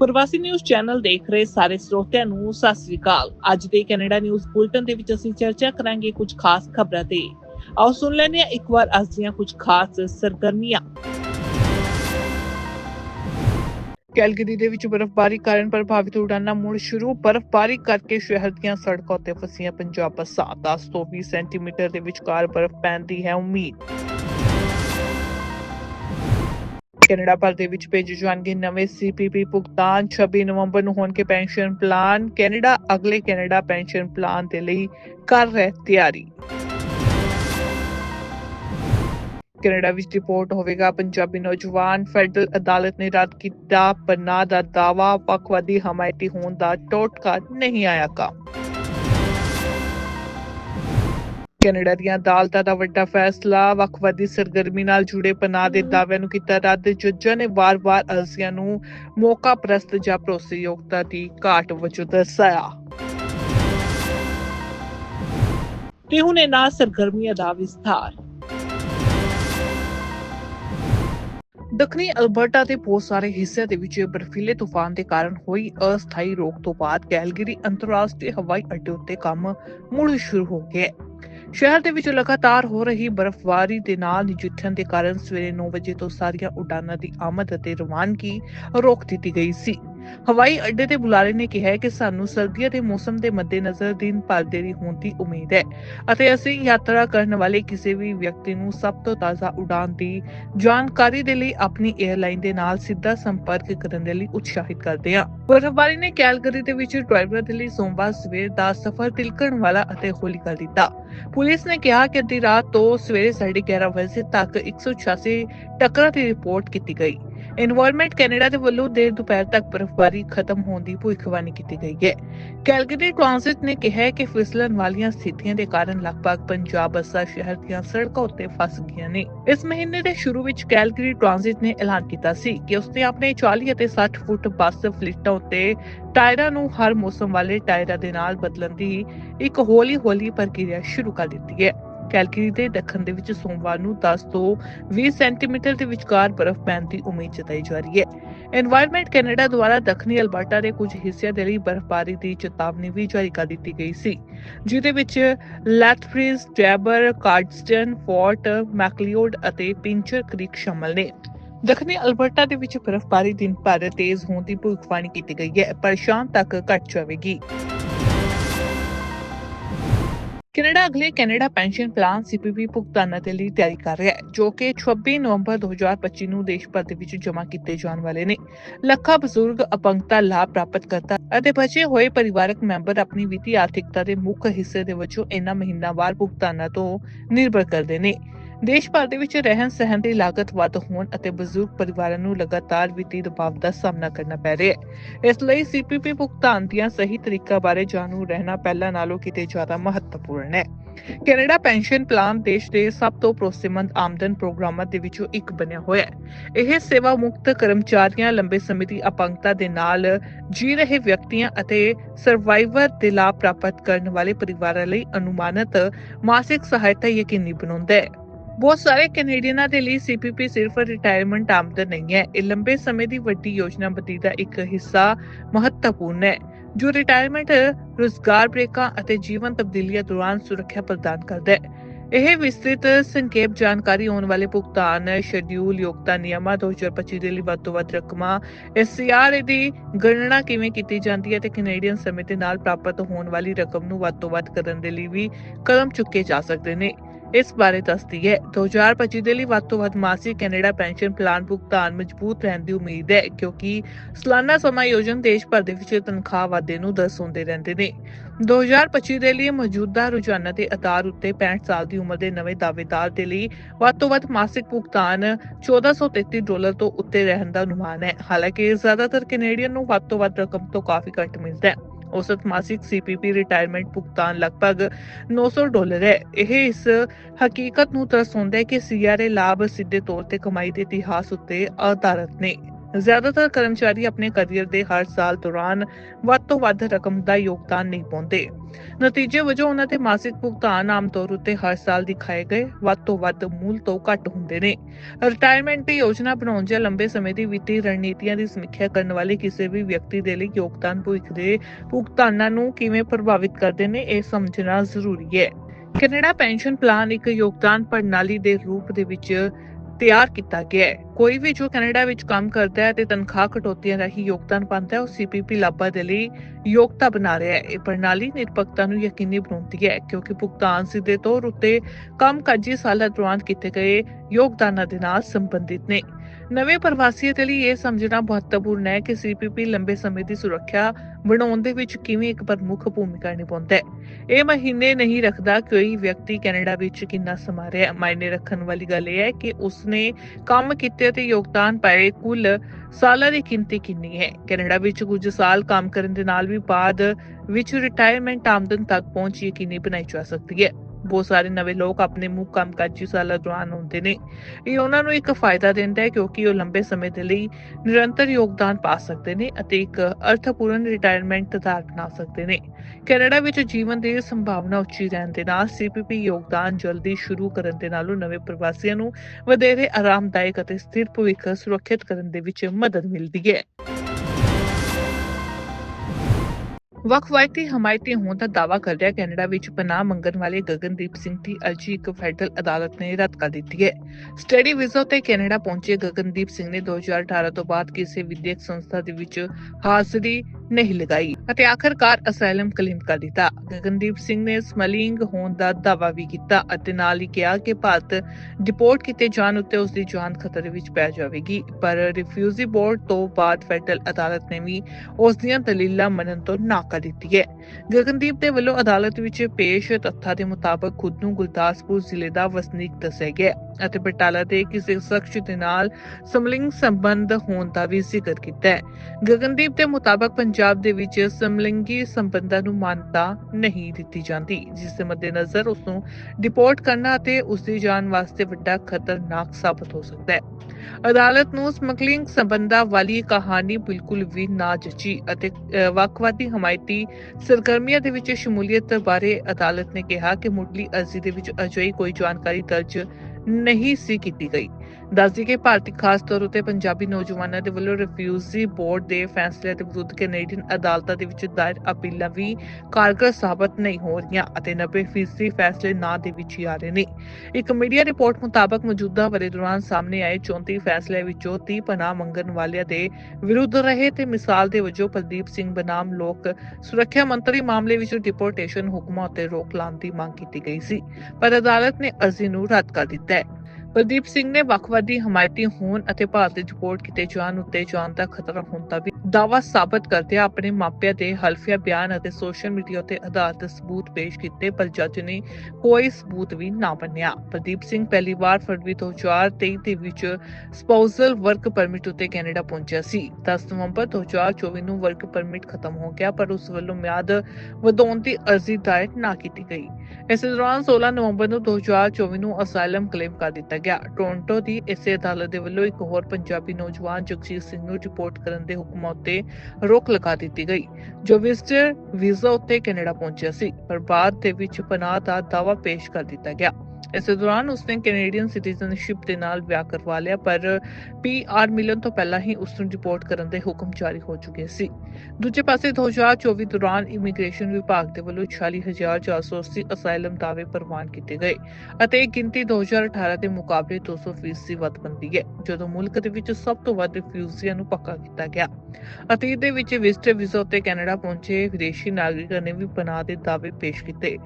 ਪ੍ਰਵਾਸੀ news channel ਦੇਖ ਰਹੇ ਸਾਰੇ ਸਰੋਤਿਆਂ ਨੂੰ ਸਤਿ ਸ੍ਰੀ ਅਕਾਲ। ਅੱਜ ਦੇ ਕੈਨੇਡਾ ਨਿਊਜ਼ ਬੁਲਟਨ ਦੇ ਵਿੱਚ ਅਸੀਂ ਚਰਚਾ ਕਰਾਂਗੇ ਕੁਝ ਖਾਸ ਖਬਰਾਂ ਤੇ। ਆਓ ਸੁਣ ਲੈਂਦੇ ਹਾਂ ਇੱਕ ਵਾਰ ਅੱਜ ਦੀਆਂ ਕੁਝ ਖਾਸ ਸਰਗਰਮੀਆਂ। ਕੈਲਗਰੀ ਦੇ ਵਿੱਚ ਬਰਫ਼ਬਾਰੀ ਕਾਰਨ ਪ੍ਰਭਾਵਿਤ ਉਡਾਨਾਂ ਮੁੜ ਸ਼ੁਰੂ। ਬਰਫ਼ਬਾਰੀ ਕਰਕੇ ਸ਼ਹਿਰ ਦੀਆਂ ਸੜਕਾਂ ਤੇ ਫਸੀਆਂ ਪੰਜਾਬ ਬੱਸਾਂ 10 ਤੋਂ 20 ਸੈਂਟੀਮੀਟਰ ਦੇ ਵਿਚਕਾਰ ਬਰਫ਼ ਪੈਣ ਦੀ ਹੈ ਉਮੀਦ। ਕੈਨੇਡਾ ਭਰ ਦੇ ਵਿੱਚ ਭੇਜੇ ਜਾਣਗੇ ਨਵੇਂ ਸੀਪੀਪੀ ਭੁਗਤਾਨ 26 ਨਵੰਬਰ ਨੂੰ ਹੋਣਗੇ ਪੈਨਸ਼ਨ ਪਲਾਨ, ਕੈਨੇਡਾ ਅਗਲੇ ਕੈਨੇਡਾ ਪੈਨਸ਼ਨ ਪਲਾਨ ਦੇ ਲਈ ਕਰ ਰਿਹਾ ਤਿਆਰੀ। ਕੈਨੇਡਾ ਵਿੱਚ ਰਿਪੋਰਟ ਹੋਵੇਗਾ, ਪੰਜਾਬੀ ਨੌਜਵਾਨ ਫੈਡਰਲ ਅਦਾਲਤ ਨੇ ਰੱਦ ਕੀਤਾ, ਪਨਾਹ ਦਾ ਦਾਵਾ ਪੱਖਵਾਦੀ ਹਮਾਇਤੀ ਹੋਣ ਦਾ ਟੋਟਕਾ ਨਹੀਂ ਆਇਆ ਕੰਮ। ਕੈਨੇਡਾ ਦੀਆਂ ਅਦਾਲਤਾਂ ਦਾ ਵੱਡਾ ਫੈਸਲਾ, ਵੱਖਵਾਦੀ ਸਰਗਰਮੀ ਨਾਲ ਜੁੜੇ ਪਨਾਹ ਦੇ ਦਾਅਵਿਆਂ ਨੂੰ ਕੀਤਾ ਰੱਦ, ਜੱਜਾਂ ਨੇ ਵਾਰ-ਵਾਰ ਅਰਜ਼ੀਆਂ ਨੂੰ ਮੌਕਾ ਪ੍ਰਸਤ ਜਾਂ ਭਰੋਸੇਯੋਗਤਾ ਦੀ ਘਾਟ ਵਜੋਂ ਦਰਸਾਇਆ। ਤੇ ਹੁਣ ਇਹਨਾਂ ਸਰਗਰਮੀਆਂ ਦਾ ਵਿਸਥਾਰ। ਦੱਖਣੀ ਅਲਬਰਟਾ ਦੇ ਬਹੁਤ ਸਾਰੇ ਹਿੱਸਿਆਂ ਦੇ ਵਿੱਚ ਬਰਫੀਲੇ ਤੂਫਾਨ ਦੇ ਕਾਰਨ ਹੋਈ ਅਸਥਾਈ ਰੋਕ ਤੋਂ ਬਾਅਦ ਕੈਲਗਰੀ ਅੰਤਰਰਾਸ਼ਟਰੀ ਹਵਾਈ ਅੱਡੇ ਉੱਤੇ ਕੰਮ ਮੁੜ ਸ਼ੁਰੂ ਹੋ ਗਿਆ ਸ਼ਹਿਰ ਦੇ ਵਿੱਚ ਲਗਾਤਾਰ ਹੋ ਰਹੀ ਬਰਫ਼ਬਾਰੀ ਦੇ ਨਾਲ ਨਜਿੱਠਣ ਦੇ ਕਾਰਨ ਸਵੇਰੇ 9 ਵਜੇ ਤੋਂ ਸਾਰੀਆਂ ਉਡਾਨਾਂ ਦੀ ਆਮਦ ਅਤੇ ਰਵਾਨਗੀ ਰੋਕ ਦਿੱਤੀ ਗਈ ਸੀ। ਹਵਾਈ ਅੱਡੇ ਦੇ ਬੁਲਾਰੇ ਨੇ ਕਿਹਾ ਕਿ ਸਾਨੂੰ ਸਰਦੀਆਂ ਦੇ ਮੌਸਮ ਦੇ ਮੱਦੇਨਜ਼ਰ ਦਿਨ ਭਰ ਦੇਰੀ ਹੋਣ ਦੀ ਉਮੀਦ ਹੈ ਅਤੇ ਅਸੀਂ ਯਾਤਰਾ ਕਰਨ ਵਾਲੇ ਕਿਸੇ ਵੀ ਵਿਅਕਤੀ ਨੂੰ ਸਭ ਤੋਂ ਤਾਜ਼ਾ ਉਡਾਨ ਦੀ ਜਾਣਕਾਰੀ ਦੇ ਲਈ ਆਪਣੀ 에ਅਰਲਾਈਨ ਦੇ ਨਾਲ ਸਿੱਧਾ ਸੰਪਰਕ ਕਰਨ ਦੇ ਲਈ ਉਤਸ਼ਾਹਿਤ ਕਰਦੇ ਹਾਂ। ਬਰਫ਼ਬਾਰੀ ਨੇ ਕੈਲਗਰੀ ਦੇ ਵਿੱਚ ਡਰਾਈਵਰਾਂ ਦੇ ਲਈ ਸੋਮਵਾਰ ਸਵੇਰ ਦਾ ਸਫ਼ਰ ਤਿਲਕਣ ਵਾਲਾ ਅਤੇ ਹੌਲੀ ਕਰ ਦਿੱਤਾ। ਪੁਲਿਸ ਨੇ ਕਿਹਾ ਕਿ ਅੱਧੀ ਰਾਤ ਤੋਂ ਸਵੇਰੇ 11:30 ਵਜੇ ਤੱਕ 186 ਟੱਕਰਾਂ ਦੀ ਰਿਪੋਰਟ ਕੀਤੀ ਗਈ। এনवायरमेंट ਕੈਨੇਡਾ ਦੇ ਵੱਲੋਂ ਦੇਰ ਦੁਪਹਿਰ ਤੱਕ ਬਰਫ਼ਬਾਰੀ ਖਤਮ ਹੋਣ ਦੀ ਭੁੱਖਵਾਨੀ ਕੀਤੀ ਗਈ ਹੈ। ਕੈਲਗਰੀ ਟ੍ਰਾਂਜ਼ਿਟ ਨੇ ਕਿਹਾ ਹੈ ਕਿ ਫਿਸਲਣ ਵਾਲੀਆਂ ਸਥਿਤੀਆਂ ਦੇ ਕਾਰਨ ਲਗਭਗ ਪੰਜਾਬ ਬੱਸਾਂ ਸ਼ਹਿਰ ਦੀਆਂ ਸੜਕਾਂ ਉੱਤੇ ਫਸ ਗਈਆਂ ਨੇ। ਇਸ ਮਹੀਨੇ ਦੇ ਸ਼ੁਰੂ ਵਿੱਚ ਕੈਲਗਰੀ ਟ੍ਰਾਂਜ਼ਿਟ ਨੇ ਐਲਾਨ ਕੀਤਾ ਸੀ ਕਿ ਉਸਨੇ ਆਪਣੇ 40 ਅਤੇ 60 ਫੁੱਟ ਬੱਸ ਫਲੀਟਾਂ ਉੱਤੇ ਟਾਇਰਾਂ ਨੂੰ ਹਰ ਮੌਸਮ ਵਾਲੇ ਟਾਇਰਾਂ ਦੇ ਨਾਲ ਬਦਲਣ ਦੀ ਇੱਕ ਹੌਲੀ-ਹੌਲੀ ਪ੍ਰਕਿਰਿਆ ਸ਼ੁਰੂ ਕਰ ਦਿੱਤੀ ਹੈ। ਕੈਲਗਰੀ ਦੇ ਦੱਖਣ ਦੇ ਵਿੱਚ ਸੋਮਵਾਰ ਨੂੰ 10 ਤੋਂ 20 ਸੈਂਟੀਮੀਟਰ ਦੇ ਵਿਚਕਾਰ ਬਰਫ਼ ਪੈਣ ਦੀ ਉਮੀਦ ਜਤਾਈ ਜਾ ਰਹੀ ਹੈ এনवायरमेंट ਕੈਨੇਡਾ ਦੁਆਰਾ ਦੱਖਣੀ ਅਲਬਰਟਾ ਦੇ ਕੁਝ ਹਿੱਸਿਆਂ ਦੇ ਲਈ ਬਰਫ਼ਬਾਰੀ ਦੀ ਚੇਤਾਵਨੀ ਵੀ ਜਾਰੀ ਕਰ ਦਿੱਤੀ ਗਈ ਸੀ ਜਿਦੇ ਵਿੱਚ ਲੈਥਬ੍ਰਿਜ, ਡੈਬਰ, ਕਾਰਡਸਟਨ, ਫੋਰਟ, ਮੈਕਲੀਓਡ ਅਤੇ ਪਿੰਚਰ ਕ੍ਰੀਕ ਸ਼ਾਮਲ ਨੇ। ਦੱਖਣੀ ਅਲਬਰਟਾ ਦੇ ਵਿੱਚ ਬਰਫ਼ਬਾਰੀ ਦਿਨ ਭਰ ਤੇਜ਼ ਹੋਣ ਦੀ ਭਵਿੱਖਬਾਣੀ ਕੀਤੀ ਗਈ ਹੈ ਪਰ ਸ਼ਾਮ ਤੱਕ ਘਟ ਜਾਵੇਗੀ। ਕੈਨੇਡਾ ਅਗਲੇ ਕੈਨੇਡਾ ਪੈਨਸ਼ਨ ਪਲਾਨ ਸੀਪੀਪੀ ਭੁਗਤਾਨਾਂ ਦੇ ਲਈ ਤਿਆਰੀ ਕਰ ਰਿਹਾ ਹੈ, ਜੋ ਕਿ 26 ਨਵੰਬਰ 2025 ਨੂੰ ਦੇਸ਼ ਭਰ ਦੇ ਵਿੱਚ ਜਮ੍ਹਾਂ ਕੀਤੇ ਜਾਣ ਵਾਲੇ ਨੇ। ਲੱਖਾਂ ਬਜ਼ੁਰਗ ਅਪੰਗਤਾ ਲਾਭ ਪ੍ਰਾਪਤ ਕਰਤਾ ਅਤੇ ਬਚੇ ਹੋਏ ਪਰਿਵਾਰਕ ਮੈਂਬਰ ਆਪਣੀ ਵਿੱਤੀ ਆਰਥਿਕਤਾ ਦੇ ਮੁੱਖ ਹਿੱਸੇ ਦੇ ਵਿੱਚੋਂ ਇਹਨਾਂ ਮਹੀਨਾਵਾਰ ਭੁਗਤਾਨਾਂ ਤੋਂ ਨਿਰਭਰ ਕਰਦੇ ਨੇ। ਦੇਸ਼ ਭਰ ਦੇ ਵਿੱਚ ਰਹਿਣ ਸਹਿਣ ਦੀ ਲਾਗਤ ਵੱਧ ਹੋਣ ਅਤੇ ਬਜ਼ੁਰਗ ਪਰਿਵਾਰਾਂ ਨੂੰ ਲਗਾਤਾਰ ਵਿੱਤੀ ਦਬਾਅ ਦਾ ਸਾਹਮਣਾ ਕਰਨਾ ਪੈ ਰਿਹਾ ਹੈ। ਇਸ ਲਈ ਸੀਪੀਪੀ ਭੁਗਤਾਨ ਦੀਆਂ ਸਹੀ ਤਰੀਕਾਂ ਬਾਰੇ ਜਾਣੂ ਰਹਿਣਾ ਪਹਿਲਾਂ ਨਾਲੋਂ ਕਿਤੇ ਜ਼ਿਆਦਾ ਮਹੱਤਵਪੂਰਨ ਹੈ। ਕੈਨੇਡਾ ਪੈਨਸ਼ਨ ਪਲਾਨ ਦੇਸ਼ ਦੇ ਸਭ ਤੋਂ ਭਰੋਸੇਮੰਦ ਆਮਦਨ ਪ੍ਰੋਗਰਾਮਾਂ ਦੇ ਵਿੱਚੋਂ ਇੱਕ ਬਣਿਆ ਹੋਇਆ ਹੈ। ਇਹ ਸੇਵਾ ਮੁਕਤ ਕਰਮਚਾਰੀਆਂ, ਲੰਬੇ ਸਮੇਂ ਦੀ ਅਪੰਗਤਾ ਦੇ ਨਾਲ ਜੀ ਰਹੇ ਵਿਅਕਤੀਆਂ ਅਤੇ ਸਰਵਾਈਵਰ ਦੇ ਲਾਭ ਪ੍ਰਾਪਤ ਕਰਨ ਵਾਲੇ ਪਰਿਵਾਰਾਂ ਲਈ ਅਨੁਮਾਨਿਤ ਮਾਸਿਕ ਸਹਾਇਤਾ ਯਕੀਨੀ ਬਣਾਉਂਦਾ ਹੈ। ਬਹੁਤ ਸਾਰੇ ਕੈਨੇਡੀਅਨਾਂ ਦੇ ਲਈ ਸੀਪੀਪੀ ਸਿਰਫ ਰਿਟਾਇਰਮੈਂਟ ਆਮਦਨ ਨਹੀਂ ਹੈ। ਇਹ ਲੰਬੇ ਸਮੇਂ ਦੀ ਵੱਡੀ ਯੋਜਨਾਬੰਦੀ ਦਾ ਇੱਕ ਹਿੱਸਾ ਮਹੱਤਵਪੂਰਨ ਹੈ, ਜੋ ਰਿਟਾਇਰਮੈਂਟ ਰੁਜ਼ਗਾਰ ਬ੍ਰੇਕਾਂ ਅਤੇ ਜੀਵਨ ਤਬਦੀਲੀਆਂ ਦੌਰਾਨ ਸੁਰੱਖਿਆ ਪ੍ਰਦਾਨ ਕਰਦਾ ਹੈ। ਇਹ ਵਿਸਤ੍ਰਿਤ ਸੰਖੇਪ ਜਾਣਕਾਰੀ ਆਉਣ ਵਾਲੇ ਭੁਗਤਾਨ ਸ਼ਡਿਊਲ ਯੋਗਤਾ ਨਿਯਮਾਂ 2025 ਦੇ ਲਈ ਵੱਧ ਤੋਂ ਵੱਧ ਰਕਮਾਂ ਐਸਸੀਆਰ ਦੀ ਗਣਨਾ ਕਿਵੇਂ ਕੀਤੀ ਜਾਂਦੀ ਹੈ ਤੇ ਕੈਨੇਡੀਅਨ ਸਮੇਂ ਦੇ ਨਾਲ ਪ੍ਰਾਪਤ ਹੋਣ ਵਾਲੀ ਰਕਮ ਨੂੰ ਵੱਧ ਤੋਂ ਵੱਧ ਕਰਨ ਦੇ ਲਈ ਵੀ ਕਦਮ ਚੁੱਕੇ ਜਾ ਸਕਦੇ ਨੇ। ਇਸ ਬਾਰੇ ਦੱਸਦੀ ਹੈ। 2025 ਦੇ ਲਈ ਵੱਧ ਤੋਂ ਵੱਧ ਮਾਸਿਕ ਕੈਨੇਡਾ ਪੈਨਸ਼ਨ ਪਲਾਨ ਭੁਗਤਾਨ ਮਜ਼ਬੂਤ ਰਹਿਣ ਦੀ ਉਮੀਦ ਹੈ, ਕਿਉਂਕਿ ਸਾਲਾਨਾ ਸਮਾਯੋਜਨ ਦੇਸ਼ ਭਰ ਦੇ ਵਿੱਚ ਤਨਖਾਹ ਵਾਧੇ ਨੂੰ ਦਰਸਾਉਂਦੇ ਰਹਿੰਦੇ ਨੇ। 2025 ਦੇ ਲਈ ਮੌਜੂਦਾ ਰੁਝਾਨਾਂ ਦੇ ਆਧਾਰ ਉੱਤੇ 65 ਸਾਲ ਦੀ ਉਮਰ ਦੇ ਨਵੇਂ ਦਾਅਵੇਦਾਰ ਦੇ ਲਈ ਵੱਧ ਤੋਂ ਵੱਧ ਮਾਸਿਕ ਭੁਗਤਾਨ 1433 ਡਾਲਰ ਤੋਂ ਉੱਤੇ ਰਹਿਣ ਦਾ ਅਨੁਮਾਨ ਹੈ। ਹਾਲਾਂਕਿ ਜ਼ਿਆਦਾਤਰ ਕੈਨੇਡੀਅਨ ਨੂੰ ਵੱਧ ਤੋਂ ਵੱਧ ਰਕਮ ਤੋਂ ਕਾਫੀ ਘੱਟ ਮਿਲਦਾ ਹੈ। ਔਸਤ ਮਾਸਿਕ ਸੀਪੀਪੀ ਰਿਟਾਇਰਮੈਂਟ ਭੁਗਤਾਨ ਲਗਭਗ 900 ਡਾਲਰ ਹੈ। ਇਹ ਇਸ ਹਕੀਕਤ ਨੂੰ ਦਰਸਾਉਂਦਾ ਹੈ ਕਿ ਸੀਆਰਏ ਲਾਭ ਸਿੱਧੇ ਤੌਰ ਤੇ ਕਮਾਈ ਦੇ ਇਤਿਹਾਸ ਉੱਤੇ ਆਧਾਰਿਤ ਨੇ। ਜ਼ਿਆਦਾਤਰ ਕਰਮਚਾਰੀ ਆਪਣੇ ਕੈਰੀਅਰ ਦੇ ਹਰ ਸਾਲ ਦੌਰਾਨ ਵੱਧ ਤੋਂ ਵੱਧ ਰਕਮ ਦਾ ਯੋਗਦਾਨ ਨਹੀਂ ਪਾਉਂਦੇ। ਨਤੀਜੇ ਵਜੋਂ ਉਹਨਾਂ ਦੇ ਮਾਸਿਕ ਭੁਗਤਾਨ ਆਮ ਤੌਰ ਉੱਤੇ ਹਰ ਸਾਲ ਦਿਖਾਏ ਗਏ, ਵੱਧ ਤੋਂ ਵੱਧ ਮੂਲ ਤੋਂ ਘੱਟ ਹੁੰਦੇ ਨੇ। ਰਿਟਾਇਰਮੈਂਟ ਦੀ ਯੋਜਨਾ ਬਣਾਉਣ ਜਾਂ ਲੰਬੇ ਸਮੇਂ ਦੀ ਵਿੱਤੀ ਰਣਨੀਤੀਆਂ ਦੀ ਸਮੀਖਿਆ ਕਰਨ ਵਾਲੇ ਕਿਸੇ ਵੀ ਵਿਅਕਤੀ ਦੇ ਲਈ ਯੋਗਦਾਨ ਭਵਿੱਖ ਦੇ ਭੁਗਤਾਨਾਂ ਨੂੰ ਕਿਵੇਂ ਪ੍ਰਭਾਵਿਤ ਕਰਦੇ ਨੇ, ਇਹ ਸਮਝਣਾ ਜ਼ਰੂਰੀ ਹੈ। ਕੈਨੇਡਾ ਪੈਨਸ਼ਨ ਪਲਾਨ ਇੱਕ ਯੋਗਦਾਨ ਪ੍ਰਣਾਲੀ ਦੇ ਰੂਪ ਦੇ ਵਿੱਚ ਤਿਆਰ ਕੀਤਾ ਗਿਆ ਹੈ। ਕੋਈ ਵੀ ਜੋ ਕੈਨੇਡਾ ਵਿੱਚ ਕੰਮ ਕਰਦਾ ਹੈ ਤੇ ਤਨਖਾਹ ਕਟੌਤੀਆਂ ਰਾਹੀਂ ਯੋਗਦਾਨ ਪਾਉਂਦਾ ਹੈ, ਉਹ ਸੀਪੀਪੀ ਲਾਭਾ ਦੇ ਲਈ ਯੋਗਤਾ ਬਣਾ ਰਿਹਾ ਹੈ। ਇਹ ਪ੍ਰਣਾਲੀ ਨਿਰਪੱਖਤਾ ਨੂੰ ਯਕੀਨੀ ਬਣਾਉਂਦੀ ਹੈ, ਕਿਉਂਕਿ ਭੁਗਤਾਨ ਸਿੱਧੇ ਤੌਰ ਉੱਤੇ ਕੰਮਕਾਜੀ ਸਾਲਾਂ ਦੌਰਾਨ ਕੀਤੇ ਗਏ ਯੋਗਦਾਨਾਂ ਦੇ ਨਾਲ ਸੰਬੰਧਿਤ ਨੇ। ਨਵੇਂ ਪ੍ਰਵਾਸੀਆਂ ਦੇ ਲਈ ਇਹ ਸਮਝਣਾ ਮਹੱਤਵਪੂਰਨ ਹੈ ਕਿ ਸੀਪੀਪੀ ਲੰਬੇ ਸਮੇਂ ਦੀ ਸੁਰੱਖਿਆ ਬਣਾਉਣ ਦੇ ਵਿੱਚ ਕਿਵੇਂ ਇੱਕ ਪ੍ਰਮੁੱਖ ਭੂਮਿਕਾ ਨਿਭਾਉਂਦਾ ਹੈ। ਇਹ ਮਹੀਨੇ ਨਹੀਂ ਰੱਖਦਾ, ਕੋਈ ਵਿਅਕਤੀ ਕੈਨੇਡਾ ਵਿੱਚ ਕਿੰਨਾ ਸਮਾਂ ਰਿਹਾ, ਮਾਇਨੇ ਰੱਖਣ ਵਾਲੀ ਗੱਲ ਇਹ ਹੈ ਕਿ ਉਸਨੇ ਕੰਮ ਕੀਤੇ ਤੇ ਯੋਗਦਾਨ ਪਾਏ ਕੁੱਲ ਸਾਲਾਂ ਦੀ ਗਿਣਤੀ ਕਿੰਨੀ ਹੈ। ਕੈਨੇਡਾ ਵਿੱਚ ਕੁਝ ਸਾਲ ਕੰਮ ਕਰਨ ਦੇ ਨਾਲ ਵੀ ਬਾਅਦ ਵਿੱਚ ਰਿਟਾਇਰਮੈਂਟ ਆਮਦਨ ਤੱਕ ਪਹੁੰਚ ਯਕੀਨੀ ਬਣਾਈ ਜਾ ਸਕਦੀ ਹੈ। ਬਹੁਤ ਸਾਰੇ ਨਵੇਂ ਲੋਕ ਆਪਣੇ ਮੁੱਖ ਕੰਮਕਾਜੀ ਸਾਲਾਂ ਦੌਰਾਨ ਹੁੰਦੇ ਨੇ। ਇਹ ਉਹਨਾਂ ਨੂੰ ਇੱਕ ਫਾਇਦਾ ਦਿੰਦਾ ਹੈ ਕਿਉਂਕਿ ਉਹ ਲੰਬੇ ਸਮੇਂ ਦੇ ਲਈ ਨਿਰੰਤਰ ਯੋਗਦਾਨ ਪਾ ਸਕਦੇ ਨੇ ਅਤੇ ਇੱਕ ਅਰਥਪੂਰਨ ਰਿਟਾਇਰਮੈਂਟ ਆਧਾਰ ਬਣਾ ਸਕਦੇ ਨੇ। ਕੈਨੇਡਾ ਵਿੱਚ ਜੀਵਨ ਦੀ ਸੰਭਾਵਨਾ ਉੱਚੀ ਰਹਿਣ ਦੇ ਨਾਲ ਸੀਪੀਪੀ ਯੋਗਦਾਨ ਜਲਦੀ ਸ਼ੁਰੂ ਕਰਨ ਦੇ ਨਾਲੋਂ ਨਵੇਂ ਪ੍ਰਵਾਸੀਆਂ ਨੂੰ ਵਧੇਰੇ ਆਰਾਮਦਾਇਕ ਅਤੇ ਸਥਿਰ ਭਵਿੱਖ ਸੁਰੱਖਿਅਤ ਕਰਨ ਦੇ ਵਿੱਚ ਮਦਦ ਮਿਲਦੀ ਹੈ। ਵਕਫਵਾਇਤੀ ਹਮਾਇਤੀ ਹੋਣ ਦਾ ਦਾਵਾ ਕਰਦਿਆਂ ਕੈਨੇਡਾ ਵਿੱਚ ਪਨਾਹ ਮੰਗਣ ਵਾਲੇ ਗਗਨਦੀਪ ਸਿੰਘ ਦੀ ਅਰਜੀ ਇੱਕ ਫੈਡਰਲ ਅਦਾਲਤ ਨੇ ਰੱਦ ਕਰ ਦਿੱਤੀ ਹੈ। ਸਟੱਡੀ ਵੀਜ਼ਾ ਤੇ ਕੈਨੇਡਾ ਪਹੁੰਚੇ ਗਗਨਦੀਪ ਸਿੰਘ ਨੇ 2018 ਤੋਂ ਬਾਅਦ ਕਿਸੇ ਵਿਦਿਅਕ ਸੰਸਥਾ ਦੇ ਵਿੱਚ ਹਾਜ਼ਰੀ ਨਹੀਂ ਲਗਾਈ ਅਤੇ ਆਖਰਕਾਰ ਅਸਾਈਲਮ ਕਲੇਮ ਕਰ ਦਿੱਤਾ। ਗਗਨਦੀਪ ਸਿੰਘ ਨੇ ਸਮਲਿੰਗ ਹੋਣ ਦਾ ਦਾਅਵਾ ਵੀ ਕੀਤਾ ਅਤੇ ਨਾਲ ਹੀ ਕਿਹਾ ਕਿ ਭਾਰਤ ਡਿਪੋਰਟ ਕੀਤੇ ਜਾਣ ਉੱਤੇ ਉਸ ਦੀ ਜਾਨ ਖਤਰੇ ਵਿੱਚ ਪੈ ਜਾਵੇਗੀ, ਪਰ ਰਿਫਿਊਜੀ ਬੋਰਡ ਤੋਂ ਬਾਅਦ ਫੈਡਰਲ ਅਦਾਲਤ ਨੇ ਵੀ ਉਸ ਦੀਆਂ ਦਲੀਲਾਂ ਮੰਨਣ ਤੋਂ ਨਾ ਕਰ ਦਿੱਤੀ ਹੈ। ਗਗਨਦੀਪ ਦੇ ਵੱਲੋਂ ਅਦਾਲਤ ਵਿੱਚ ਪੇਸ਼ ਤੱਥਾਂ ਦੇ ਮੁਤਾਬਕ ਖੁਦ ਨੂੰ ਗੁਰਦਾਸਪੁਰ ਜ਼ਿਲ੍ਹੇ ਦਾ ਵਸਨੀਕ ਦੱਸਿਆ ਗਿਆ ਅਤੇ ਬਟਾਲਾ ਦੇ ਕਿਸੇ ਸ਼ਖਸ ਦੇ ਨਾਲ ਸਮਲਿੰਗ ਸੰਬੰਧ ਹੋਣ ਦਾ ਵੀ ਜ਼ਿਕਰ ਕੀਤਾ ਹੈ। ਗਗਨਦੀਪ ਦੇ ਮੁਤਾਬਕ ਪੰਜਾਬ ਦੇ ਵਿੱਚ ਸਮਲਿੰਗੀ ਸੰਬੰਧਾਂ ਨੂੰ ਮਾਨਤਾ ਨਹੀਂ ਦਿੱਤੀ ਜਾਂਦੀ ਜਿਸ ਦੇ ਮੱਦੇਨਜ਼ਰ ਉਸ ਨੂੰ ਡਿਪੋਰਟ ਕਰਨਾ ਅਤੇ ਉਸ ਦੀ ਜਾਨ ਵਾਸਤੇ ਵੱਡਾ ਖਤਰਨਾਕ ਸਾਬਤ ਹੋ ਸਕਦਾ ਹੈ। ਅਦਾਲਤ ਨੂੰ ਸਮਗਲਿੰਗ ਸੰਬੰਧਾਂ ਵਾਲੀ ਕਹਾਣੀ ਬਿਲਕੁਲ ਵੀ ਨਾ ਜਚੀ ਅਤੇ ਅਹ, ਵੱਖਵਾਦੀ ਹਮਾਇਤੀ ਸਰਗਰਮੀਆਂ ਦੇ ਵਿੱਚ ਸ਼ਮੂਲੀਅਤ ਬਾਰੇ ਅਦਾਲਤ ਨੇ ਕਿਹਾ ਕਿ ਮੁੱਢਲੀ ਅਰਜ਼ੀ ਦੇ ਵਿੱਚ ਅਜਿਹੀ ਕੋਈ ਜਾਣਕਾਰੀ ਦਰਜ ਨਹੀਂ ਸੀ ਕੀਤੀ ਗਈ। ਦੱਸਦੀ ਕਿ ਭਾਰਤੀ ਖਾਸ ਤੌਰ ਉਤੇ ਪੰਜਾਬੀ ਨੌਜਵਾਨਾਂ ਦੇ ਵੱਲੋਂ ਰਿਫਿਊਜੀ ਬੋਰਡ ਦੇ ਫੈਸਲੇ ਦੇ ਵਿਰੁੱਧ ਕੈਨੇਡੀਅਨ ਅਦਾਲਤਾਂ ਦੇ ਵਿੱਚ ਦਾਇਰ ਅਪੀਲਾਂ ਵੀ ਕਾਰਗਰ ਸਾਬਤ ਨਹੀਂ ਹੋ ਰਹੀਆਂ ਅਤੇ 90% ਫੈਸਲੇ ਨਾ ਦੇ ਵਿੱਚ ਹੀ ਆ ਰਹੇ ਨੇ। ਇੱਕ ਮੀਡੀਆ ਰਿਪੋਰਟ ਮੁਤਾਬਕ ਮੌਜੂਦਾ ਵਰੇ ਦੌਰਾਨ ਸਾਹਮਣੇ ਆਏ 34 ਫੈਸਲਿਆਂ ਵਿੱਚੋਂ 30 ਪਨਾਹ ਮੰਗਣ ਵਾਲਿਆਂ ਦੇ ਵਿਰੁੱਧ ਰਹੇ ਤੇ ਮਿਸਾਲ ਦੇ ਵਜੋਂ ਪ੍ਰਦੀਪ ਸਿੰਘ ਬਨਾਮ ਲੋਕ ਸੁਰੱਖਿਆ ਮੰਤਰੀ ਮਾਮਲੇ ਵਿੱਚ ਡਿਪੋਰਟੇਸ਼ਨ ਹੁਕਮਾਂ ਉੱਤੇ ਰੋਕ ਲਾਉਣ ਦੀ ਮੰਗ ਕੀਤੀ ਗਈ ਸੀ। ਪਰ ਅਦਾਲਤ ਨੇ ਅਰਜ਼ੀ ਨੂੰ ਰੱਦ ਕਰ ਦਿੱਤਾ ਹੈ। ਪ੍ਰਦੀਪ ਸਿੰਘ ਨੇ ਵੱਖਵਾਦੀ ਹਮਾਇਤੀ ਹੋਣ ਅਤੇ ਭਾਰਤ ਦੇ ਰਿਪੋਰਟ ਕੀਤੇ ਜਾਣ ਉੱਤੇ ਜਾਨ ਦਾ ਖਤਰਾ ਹੋਣ ਦਾ ਵੀ ਦਾਅਵਾ ਸਾਬਤ ਕਰਦਿਆਂ ਆਪਣੇ ਮਾਪਿਆਂ ਦੇ ਹਲਫੀਆ ਬਿਆਨ ਅਤੇ ਸੋਸ਼ਲ ਮੀਡੀਆ ਤੇ ਆਧਾਰਿਤ ਸਬੂਤ ਪੇਸ਼ ਕੀਤੇ, ਪਰ ਜੱਜ ਨੇ ਕੋਈ ਸਬੂਤ ਵੀ ਨਾ ਮੰਨਿਆ। ਪ੍ਰਦੀਪ ਸਿੰਘ ਪਹਿਲੀ ਵਾਰ ਫਰਵਰੀ 2023 ਦੇ ਵਿੱਚ ਸਪਾਊਸਲ ਵਰਕ ਪਰਮਿਟ ਉਤੇ ਕੈਨੇਡਾ ਪਹੁੰਚਿਆ ਸੀ। 10 ਨਵੰਬਰ 2024 ਨੂੰ ਵਰਕ ਪਰਮਿਟ ਖਤਮ ਹੋ ਗਿਆ, ਪਰ ਉਸ ਵੱਲੋਂ ਮਿਆਦ ਵਧਾਉਣ ਦੀ ਅਰਜ਼ੀ ਦਾਇਰ ਨਾ ਕੀਤੀ ਗਈ। ਇਸੇ ਦੌਰਾਨ 16 ਨਵੰਬਰ ਨੂੰ 2024 ਨੂੰ ਅਸਾਈਲਮ ਕਲੇਮ ਕਰ ਦਿੱਤਾ ਗਿਆ। ਟੋਰਾਂਟੋ ਦੀ ਇਸੇ ਅਦਾਲਤ ਦੇ ਵੱਲੋਂ ਇੱਕ ਹੋਰ ਪੰਜਾਬੀ ਨੌਜਵਾਨ ਜਗਜੀਤ ਸਿੰਘ ਨੂੰ ਰਿਪੋਰਟ ਕਰਨ ਦੇ ਹੁਕਮਾਂ ਉੱਤੇ ਰੋਕ ਲਗਾ ਦਿੱਤੀ ਗਈ, ਜੋ ਵਿਜ਼ਟਰ ਵੀਜ਼ਾ ਉੱਤੇ ਕੈਨੇਡਾ ਪਹੁੰਚਿਆ ਸੀ, ਪਰ ਬਾਅਦ ਦੇ ਵਿੱਚ ਪਨਾਹ ਦਾ ਦਾਅਵਾ ਪੇਸ਼ ਕਰ ਦਿੱਤਾ ਗਿਆ। ਇਸੇ ਦੌਰਾਨ ਉਸਨੇ ਕੈਨੇਡੀਅਨ ਸਿਟੀਜ਼ਨਸ਼ਿਪ ਦੇ ਨਾਲ ਵਿਆਹ ਕਰਵਾ ਲਿਆ, ਪਰ ਪੀਆਰ ਮਿਲਣ ਤੋਂ ਪਹਿਲਾਂ ਹੀ ਉਸ ਨੂੰ ਰਿਪੋਰਟ ਕਰਨ ਦੇ ਹੁਕਮ ਜਾਰੀ ਹੋ ਚੁੱਕੇ ਸੀ। ਦੂਜੇ ਪਾਸੇ 2024 ਦੌਰਾਨ ਇਮੀਗ੍ਰੇਸ਼ਨ ਵਿਭਾਗ ਦੇ ਵੱਲੋਂ 46480 ਅਸਾਈਲਮ ਦਾਅਵੇ ਪ੍ਰਵਾਨ ਕੀਤੇ ਗਏ ਅਤੇ ਇਹ ਗਿਣਤੀ 2018 ਦੇ ਮੁਕਾਬਲੇ 200% ਵੱਧ ਬੰਦੀ ਹੈ, ਜਦੋਂ ਮੁਲਕ ਦੇ ਵਿੱਚ ਸਭ ਤੋਂ ਵੱਧ ਰਿਫਿਊਜੀਆਂ ਨੂੰ ਪੱਕਾ ਕੀਤਾ ਗਿਆ। ਅਤੀਤ ਦੇ ਵਿੱਚ ਵਿਜ਼ਟਰ ਵੀਜ਼ਾ ਉੱਤੇ ਕੈਨੇਡਾ ਪਹੁੰਚੇ ਵਿਦੇਸ਼ੀ ਨਾਗਰਿਕਾਂ ਨੇ ਵੀ ਪਨਾਹ ਦੇ ਦਾਅਵੇ ਪੇਸ਼ ਕੀਤੇ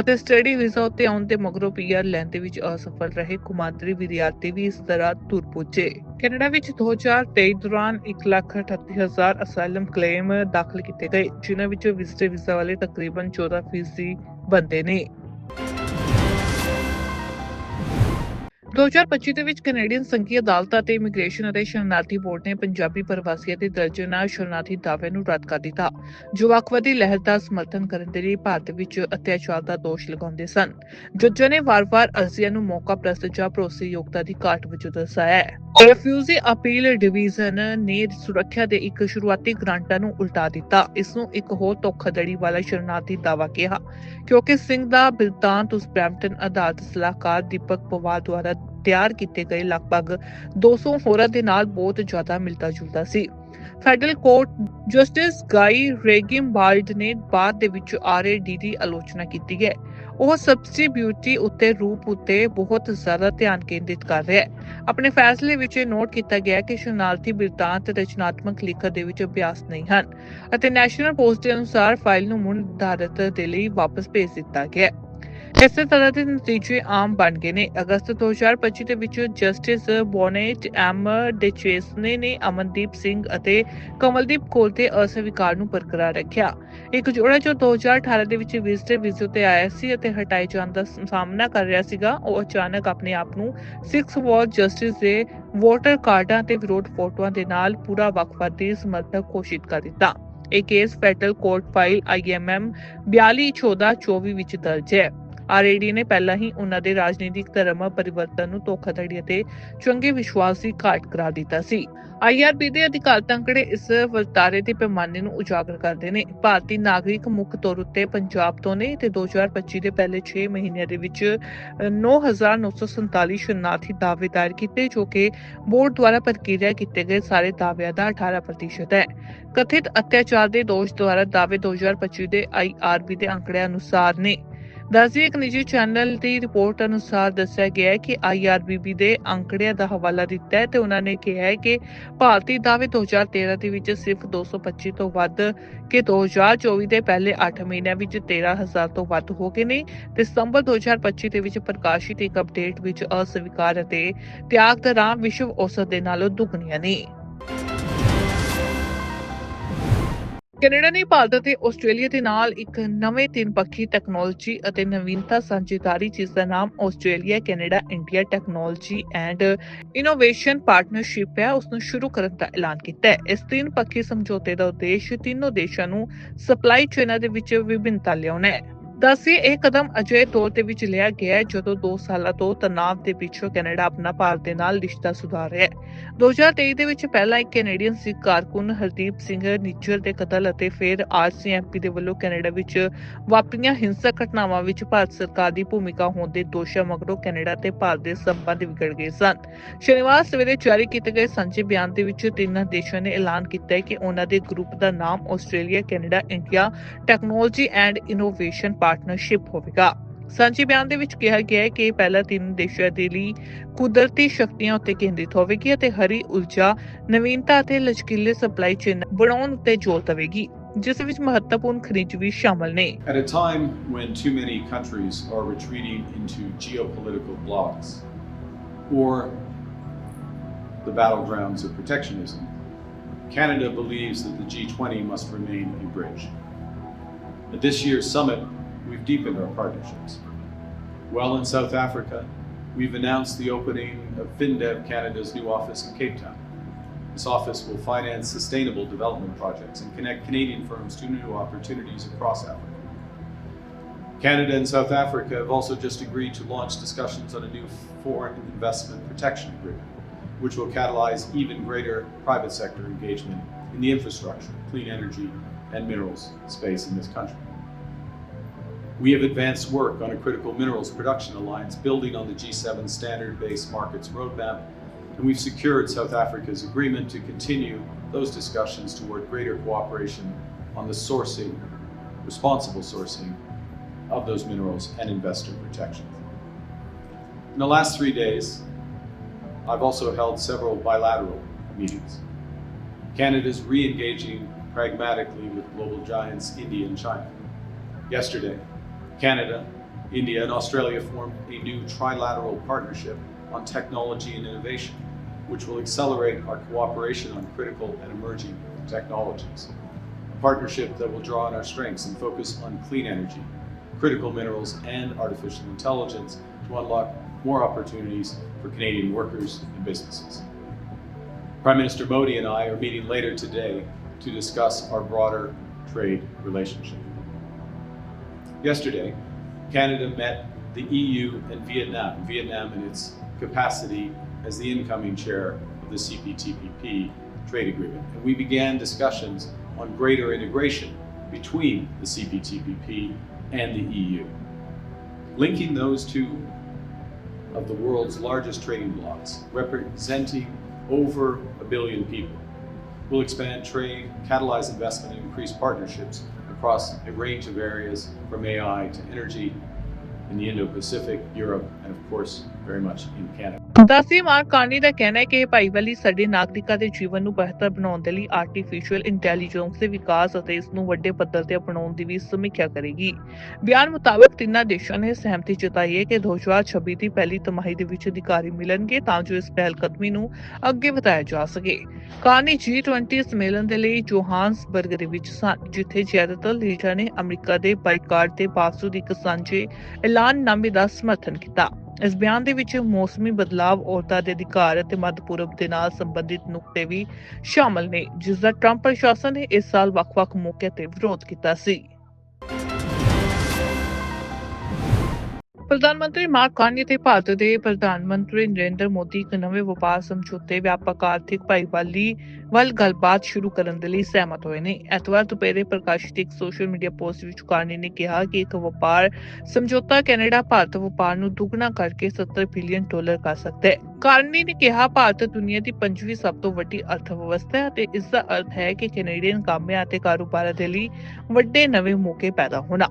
ਅਤੇ ਸਟੱਡੀ ਵੀਜ਼ਾ ਉੱਤੇ ਆਉਣ ਦੇ ਮਗਰੋਂ ਪੀਆਰ ਲੈਣ ਦੇ ਵਿੱਚ ਅਸਫਲ ਰਹੇ। ਕੁਮਾਂਤਰੀ ਵਿਦਿਆਰਥੀ ਵੀ ਇਸ ਤਰ੍ਹਾਂ ਤੁਰ ਪੁੱਜੇ। ਕੈਨੇਡਾ ਵਿੱਚ 2023 ਦੌਰਾਨ 1,38,000 ਅਸਾਈਲਮ ਕਲੇਮ ਦਾਖਲ ਕੀਤੇ ਗਏ ਜਿਨ੍ਹਾਂ ਵਿੱਚੋਂ ਵਿਜ਼ਟਰ ਵੀਜ਼ਾ ਵਾਲੇ ਤਕਰੀਬਨ 14% ਬੰਦੇ ਨੇ। 2025 ਦੇ ਵਿੱਚ ਕੈਨੇਡੀਅਨ ਸੰਘੀ ਅਦਾਲਤ ਅਤੇ ਇਮੀਗ੍ਰੇਸ਼ਨ ਅਤੇ ਸ਼ਰਨਾਰਥੀ ਬੋਰਡ ਨੇ ਪੰਜਾਬੀ ਪ੍ਰਵਾਸੀਆਂ ਦੇ ਦਰਜਨਾਂ ਸ਼ਰਨਾਰਥੀ ਦਾਅਵੇ ਨੂੰ ਰੱਦ ਕਰ ਦਿੱਤਾ। ਜੋ ਵੱਖਵਾਦੀ ਲਹਿਰ ਦਾ ਸਮਰਥਨ ਕਰਨ ਦੇ ਲਈ ਭਾਰਤ ਵਿੱਚ ਅਤਿਆਚਾਰ ਦਾ ਦੋਸ਼ ਲਗਾਉਂਦੇ ਸਨ। ਜੱਜਾਂ ਨੇ ਵਾਰ-ਵਾਰ ਅਰਜ਼ੀਆਂ ਨੂੰ ਮੌਕਾ ਪ੍ਰਸਤ ਜਾਂ ਭਰੋਸੇਯੋਗਤਾ ਦੀ ਘਾਟ ਵਜੋਂ ਦਰਸਾਇਆ ਹੈ। ਰਿਫਿਊਜੀ ਅਪੀਲ ਡਿਵੀਜ਼ਨ ਨੇ ਸੁਰੱਖਿਆ ਦੇ ਇੱਕ ਸ਼ੁਰੂਆਤੀ ਗ੍ਰਾਂਟਾਂ ਨੂੰ ਉਲਟਾ ਦਿੱਤਾ। ਇਸ ਨੂੰ ਇੱਕ ਹੋਰ ਧੋਖਾਧੜੀ ਵਾਲਾ ਸ਼ਰਨਾਰਥੀ ਦਾਵਾ ਕਿਹਾ, ਕਿਉਂਕਿ ਸਿੰਘ ਦਾ ਬਿਰਤਾਂਤ ਉਸ ਬ੍ਰੈਂਪਟਨ ਅਦਾਲਤ ਸਲਾਹਕਾਰ ਦੀਪਕ ਪਵਾਰ ਦੁਆਰਾ ਤਿਆਰ ਕੀਤੇ ਗਏ ਲਗਭਗ 200 ਹੋਰਾਂ ਦੇ ਨਾਲ ਬਹੁਤ ਜ਼ਿਆਦਾ ਮਿਲਦਾ ਜੁਲਦਾ ਸੀ। Federal court justice Guy Regimbald ਨੇ ਬਾਅਦ ਦੇ ਵਿੱਚ ਆਰਏਡੀ ਦੀ ਆਲੋਚਨਾ ਕੀਤੀ ਹੈ। ਉਹ ਸਬਸਟੀਬਿਊਟੀ ਉੱਤੇ ਰੂਪ ਉੱਤੇ ਬਹੁਤ ਜ਼ਿਆਦਾ ਧਿਆਨ ਕੇਂਦਰਿਤ ਕਰ ਰਿਹਾ ਹੈ। ਆਪਣੇ ਫੈਸਲੇ ਵਿੱਚ ਇਹ ਨੋਟ ਕੀਤਾ ਗਿਆ ਕਿ ਸ਼ਰਨਾਰਥੀ ਬਿਰਤਾਂਤ ਰਚਨਾਤਮਕ ਲਿਖਤ ਦੇ ਵਿੱਚ ਅਭਿਆਸ ਨਹੀਂ ਹਨ ਅਤੇ ਨੈਸ਼ਨਲ ਪੋਸਟ ਦੇ ਅਨੁਸਾਰ ਫਾਈਲ ਨੂੰ ਮੁੜ ਨਿਰਧਾਰਤ ਦੇ ਲਈ ਵਾਪਸ ਭੇਜ ਦਿੱਤਾ ਗਿਆ ਹੈ। ਇਸੇ ਤਰ੍ਹਾਂ ਦੇ ਨਤੀਜੇ ਆਮ ਬਣ ਗਏ ਨੇ। ਅਗਸਤ 2025 ਦੇ ਵਿੱਚ ਜਸਟਿਸ ਬੋਨੇਟ, ਐਮ ਡੇਚੇਸਨੇ ਨੇ ਅਮਨਦੀਪ ਸਿੰਘ ਅਤੇ ਕਮਲਦੀਪ ਕੌਰ ਦੇ ਅਸਵੀਕਾਰ ਨੂੰ ਬਰਕਰਾਰ ਰੱਖਿਆ। ਇੱਕ ਜੋੜਾ ਜੋ 2018 ਦੇ ਵਿੱਚ ਵਿਜ਼ਟਰ ਵੀਜ਼ੇ ਤੇ ਆਇਆ ਸੀ ਅਤੇ ਹਟਾਏ ਜਾਣ ਦਾ ਸਾਹਮਣਾ ਕਰ ਰਿਹਾ ਸੀਗਾ, ਉਹ ਅਚਾਨਕ ਆਪਣੇ ਆਪ ਨੂੰ 6 ਵਾਰ ਜਸਟਿਸ ਦੇ ਵੋਟਰ ਕਾਰਡਾਂ ਤੇ ਵਿਰੋਧ ਫੋਟੋਆਂ ਦੇ ਨਾਲ ਪੂਰਾ ਵਕਫਾਦੀ ਸਮਰਥਕ ਘੋਸ਼ਿਤ ਕਰ ਦਿੱਤਾ। ਇਹ case federal court file IMM 421424 ਵਿੱਚ ਦਰਜ ਹੈ। ਆਰਏਡੀ ਨੇ ਪਹਿਲਾਂ ਹੀ ਉਹਨਾਂ ਦੇ ਰਾਜਨੀਤਿਕ ਧਰਮ ਪਰਿਵਰਤਨ ਨੂੰ ਧੋਖਾਧੜੀ ਅਤੇ ਚੰਗੇ ਵਿਸ਼ਵਾਸ ਦੀ ਘਾਟ ਕਰਾ ਦਿੱਤਾ ਸੀ। ਆਈਆਰਬੀ ਦੇ ਅਧਿਕਾਰਤ ਅੰਕੜੇ ਇਸ ਵਰਤਾਰੇ ਦੇ ਪੈਮਾਨੇ ਨੂੰ ਉਜਾਗਰ ਕਰਦੇ ਨੇ। ਭਾਰਤੀ ਨਾਗਰਿਕ ਮੁੱਖ ਤੌਰ ਉੱਤੇ ਪੰਜਾਬ ਤੋਂ ਨੇ ਤੇ 2025 ਦੇ ਪਹਿਲੇ 6 ਮਹੀਨਿਆਂ ਦੇ ਵਿੱਚ 9947 ਸ਼ਰਨਾਰਥੀ ਦਾਅਵੇ ਦਾਇਰ ਕੀਤੇ ਜੋ ਕਿ ਬੋਰਡ ਦੁਆਰਾ ਪ੍ਰਕਿਰਿਆ ਕੀਤੇ ਗਏ ਸਾਰੇ ਦਾਅਵਿਆਂ ਦਾ 18% ਹੈ। ਕਥਿਤ ਅਤਿਆਚਾਰ ਦੇ ਦੋਸ਼ ਦੁਆਰਾ ਦਾਅਵੇ 2025 ਦੇ ਆਈਆਰਬੀ ਦੇ ਅੰਕੜਿਆਂ ਅਨੁਸਾਰ ਨੇ। ਦੱਸਦੀ ਇੱਕ ਨਿੱਜੀ ਚੈਨਲ ਦੀ ਰਿਪੋਰਟ ਅਨੁਸਾਰ ਦੱਸਿਆ ਗਿਆ ਹੈ ਕਿ ਆਈਆਰਬੀਬੀ ਦੇ ਅੰਕੜਿਆਂ ਦਾ ਹਵਾਲਾ ਦਿੱਤਾ ਹੈ ਤੇ ਉਹਨਾਂ ਨੇ ਕਿਹਾ ਹੈ ਕਿ ਭਾਰਤੀ ਦਾਅਵੇ 2013 ਦੇ ਵਿੱਚ ਸਿਰਫ 225 ਤੋਂ ਵੱਧ ਕਿ 2024 ਦੇ ਪਹਿਲੇ 8 ਮਹੀਨਿਆਂ ਵਿੱਚ 13000 ਤੋਂ ਵੱਧ ਹੋ ਗਏ ਨੇ ਤੇ ਸਤੰਬਰ 2025 ਦੇ ਵਿੱਚ ਪ੍ਰਕਾਸ਼ਿਤ ਇੱਕ ਅਪਡੇਟ ਵਿੱਚ ਅਸਵੀਕਾਰ ਅਤੇ ਤਿਆਗ ਦਰਾਂ ਵਿਸ਼ਵ ਔਸਤ ਦੇ ਨਾਲੋਂ ਦੁੱਗਣੀਆਂ ਨੇ। ਕੈਨੇਡਾ ਨੇ ਭਾਰਤ ਅਤੇ ਆਸਟ੍ਰੇਲੀਆ ਦੇ ਨਾਲ ਇੱਕ ਨਵੇਂ ਤਿੰਨ ਟੈਕਨੋਲੋਜੀ ਅਤੇ ਨਵੀਨਤਾ ਸਾਂਝੇਦਾਰੀ, ਜਿਸ ਦਾ ਨਾਮ Australia, Canada, India technology and innovation partnership ਹੈ ਉਸ ਨੂੰ ਸ਼ੁਰੂ ਕਰਨ ਦਾ ਐਲਾਨ ਕੀਤਾ ਹੈ। ਇਸ ਤਿੰਨ ਪੱਖੀ ਸਮਝੌਤੇ ਦਾ ਉਦੇਸ਼ ਤਿੰਨੋਂ ਦੇਸ਼ਾਂ ਨੂੰ ਸਪਲਾਈ ਚੇਨਾਂ ਦੇ ਵਿੱਚ ਵਿਭਿੰਨਤਾ ਲਿਆਉਣਾ ਹੈ। ਦੱਸਿਏ ਇਹ ਕਦਮ ਅਜੇ ਦੌਰ ਦੇ ਵਿੱਚ ਲਿਆ ਗਿਆ ਹੈ ਜਦੋਂ 2 ਸਾਲਾਂ ਤੋਂ ਤਣਾਅ ਦੇ ਪਿੱਛੋਂ ਕੈਨੇਡਾ ਆਪਣਾ ਭਾਰਤ ਦੇ ਨਾਲ ਰਿਸ਼ਤਾ ਸੁਧਾਰ ਰਿਹਾ ਹੈ 2023 ਦੇ ਵਿੱਚ ਪਹਿਲਾਂ ਇੱਕ ਕੈਨੇਡੀਅਨ ਸਿੱਖ ਕਾਰਕੁਨ ਹਰਦੀਪ ਸਿੰਘ ਨਿੱਜਰ ਦੇ ਕਤਲ ਅਤੇ ਫਿਰ ਆਰਸੀਐਮਪੀ ਦੇ ਵੱਲੋਂ ਕੈਨੇਡਾ ਵਿੱਚ ਵਾਪਰੀਆਂ ਹਿੰਸਕ ਘਟਨਾਵਾਂ ਵਿੱਚ ਭਾਰਤ ਸਰਕਾਰ ਦੀ ਭੂਮਿਕਾ ਹੋਣ ਦੇ ਦੋਸ਼ਾਂ ਮਗਰੋਂ ਕੈਨੇਡਾ ਤੇ ਭਾਰਤ ਦੇ ਸੰਬੰਧ ਵਿਗੜ ਗਏ ਸਨ। ਸ਼ਨੀਵਾਰ ਸਵੇਰੇ ਜਾਰੀ ਕੀਤੇ ਗਏ ਸਾਂਝੇ ਬਿਆਨ ਦੇ ਵਿੱਚ ਤਿੰਨਾਂ ਦੇਸ਼ਾਂ ਨੇ ਐਲਾਨ ਕੀਤਾ ਹੈ ਕਿ ਉਹਨਾਂ ਦੇ ਗਰੁੱਪ ਦਾ ਨਾਮ Australia, Canada, India, technology and innovation partnership ਹੋਵੇਗਾ ਸਾਂਝੇ ਬਿਆਨ ਦੇ ਵਿੱਚ ਕਿਹਾ ਗਿਆ ਹੈ ਕਿ ਪਹਿਲਾ ਤਿੰਨ ਦੇਸ਼ਾਂ ਦੇ ਲਈ ਕੁਦਰਤੀ ਸ਼ਕਤੀਆਂ ਉੱਤੇ ਕੇਂਦਰਿਤ ਹੋਵੇਗੀ ਅਤੇ ਹਰੀ ਊਰਜਾ ਨਵੀਨਤਾ ਅਤੇ ਲਚਕੀਲੇ ਸਪਲਾਈ ਚੇਨ ਬਣਾਉਣ ਉੱਤੇ ਜ਼ੋਰ ਦੇਵੇਗੀ ਜਿਸ ਵਿੱਚ ਮਹੱਤਵਪੂਰਨ ਖਰੀਦ ਵੀ ਸ਼ਾਮਲ ਨੇ at a time when too many countries are retreating into geopolitical blocks or the battlegrounds of protectionism Canada believes that the G20 must remain a bridge. At this year's summit, we've deepened our partnerships. Well, in South Africa, we've announced the opening of FinDev Canada's new office in Cape Town. This office will finance sustainable development projects and connect Canadian firms to new opportunities across Africa. Canada and South Africa have also just agreed to launch discussions on a new foreign investment protection agreement, which will catalyze even greater private sector engagement in the infrastructure, clean energy, and minerals space in this country. We have advanced work on a critical minerals production alliance building on the G7 standard based markets roadmap, and we've secured South Africa's agreement to continue those discussions toward greater cooperation on the sourcing, responsible sourcing of those minerals and investor protection. In the last three days, I've also held several bilateral meetings. Canada is re engaging pragmatically with global giants India and China. Yesterday, Canada, India, and Australia formed a new trilateral partnership on technology and innovation, which will accelerate our cooperation on critical and emerging technologies. A partnership that will draw on our strengths and focus on clean energy, critical minerals, and artificial intelligence to unlock more opportunities for Canadian workers and businesses. Prime Minister Modi and I are meeting later today to discuss our broader trade relationship. Yesterday, Canada met the EU and Vietnam, Vietnam in its capacity as the incoming chair of the CPTPP trade agreement. And we began discussions on greater integration between the CPTPP and the EU. Linking those two of the world's largest trading blocs, representing over a billion people, will expand trade, catalyze investment, and increase partnerships across a range of areas from AI to energy in the Indo-Pacific, Europe, and of course, very much in Canada. ਦਾਸੀ Mark ਕਾਂਡੀ ਦਾ ਕਹਿਣਾ ਹੈ ਕਿ ਇਹ ਭਾਈਵਾਲੀ ਸਾਡੇ ਨਾਗਰਿਕਾਂ ਦੇ ਜੀਵਨ ਨੂੰ ਬਿਹਤਰ ਬਣਾਉਣ ਦੇ ਲਈ ਆਰਟੀਫੀਸ਼ੀਅਲ ਇੰਟੈਲੀਜੈਂਸ ਦੇ ਵਿਕਾਸ ਅਤੇ ਇਸ ਨੂੰ ਵੱਡੇ ਪੱਧਰ ਤੇ ਅਪਣਾਉਣ ਦੀ ਵੀ ਸਮੀਖਿਆ ਕਰੇਗੀ। ਬਿਆਨ ਮੁਤਾਬਕ ਤਿੰਨਾਂ ਦੇਸ਼ਾਂ ਨੇ ਸਹਿਮਤੀ ਜਤਾਈ ਹੈ ਕਿ 2026 ਦੀ ਪਹਿਲੀ ਤਿਮਾਹੀ ਦੇ ਵਿੱਚ ਅਧਿਕਾਰੀ ਮਿਲਣਗੇ ਤਾਂ ਜੋ ਇਸ ਪਹਿਲ ਕਦਮੀ ਨੂੰ ਅੱਗੇ ਵਧਾਇਆ ਜਾ ਸਕੇ। ਕਾਨੀ G20 ਸੰਮੇਲਨ ਦੇ ਲਈ ਜੋਹਾਨਸਬਰਗ ਦੇ ਵਿੱਚ ਸਨ, ਜਿੱਥੇ ਜ਼ਿਆਦਾਤਰ ਲੀਡਰਾਂ ਨੇ ਅਮਰੀਕਾ ਦੇ ਬਾਈਕਾਟ ਦੇ ਬਾਵਜੂਦ ਇੱਕ ਸਾਂਝੇ ਐਲਾਨਨਾਮੇ ਦਾ ਸਮਰਥਨ ਕੀਤਾ। ਇਸ ਬਿਆਨ ਦੇ ਵਿੱਚ ਮੌਸਮੀ ਬਦਲਾਵ, ਔਰਤਾਂ ਦੇ ਅਧਿਕਾਰ ਅਤੇ ਮੱਧ ਪੂਰਬ ਦੇ ਨਾਲ ਸੰਬੰਧਿਤ ਨੁਕਤੇ ਵੀ ਸ਼ਾਮਲ ਨੇ, ਜਿਸ ਦਾ ਟਰੰਪ ਪ੍ਰਸ਼ਾਸਨ ਨੇ ਇਸ ਸਾਲ ਵੱਖ-ਵੱਖ ਮੌਕਿਆਂ ਤੇ ਵਿਰੋਧ ਕੀਤਾ ਸੀ। ਪ੍ਰਧਾਨ ਮੰਤਰੀ ਮਾਰਕ ਕਾਰਨੀ ਤੇ ਭਾਰਤ ਦੇ ਪ੍ਰਧਾਨ ਮੰਤਰੀ ਨਰਿੰਦਰ ਮੋਦੀ ਇੱਕ ਨਵੇਂ ਵਪਾਰ ਸਮਝੌਤੇ, ਵਿਆਪਕ ਆਰਥਿਕ ਭਾਈਵਾਲੀ ਵੱਲ ਗੱਲਬਾਤ ਸ਼ੁਰੂ ਕਰਨ ਦੇ ਲਈ ਸਹਿਮਤ ਹੋਏ ਨੇ। ਐਤਵਾਰ ਦੁਪਹਿਰੇ ਪ੍ਰਕਾਸ਼ਿਤ ਇੱਕ ਸੋਸ਼ਲ ਮੀਡੀਆ ਪੋਸਟ ਵਿੱਚ ਕਾਰਨੀ ਨੇ ਕਿਹਾ ਕਿ ਇੱਕ ਵਪਾਰ ਸਮਝੌਤਾ ਕੈਨੇਡਾ ਭਾਰਤ ਵਪਾਰ ਨੂੰ ਦੁੱਗਣਾ ਕਰਕੇ 70 ਬਿਲੀਅਨ ਡਾਲਰ ਕਰ ਸਕਦਾ ਹੈ। ਕਾਰਨੀ ਨੇ ਕਿਹਾ, ਭਾਰਤ ਦੁਨੀਆ ਦੀ ਪੰਜਵੀਂ ਸਭ ਤੋਂ ਵੱਡੀ ਅਰਥਵਿਵਸਥਾ ਹੈ ਤੇ ਇਸ ਦਾ ਅਰਥ ਹੈ ਕਿ ਕੈਨੇਡੀਅਨ ਕਾਮਿਆਂ ਅਤੇ ਕਾਰੋਬਾਰਾਂ ਦੇ ਲਈ ਵੱਡੇ ਨਵੇਂ ਮੌਕੇ ਪੈਦਾ ਹੋਣਾ।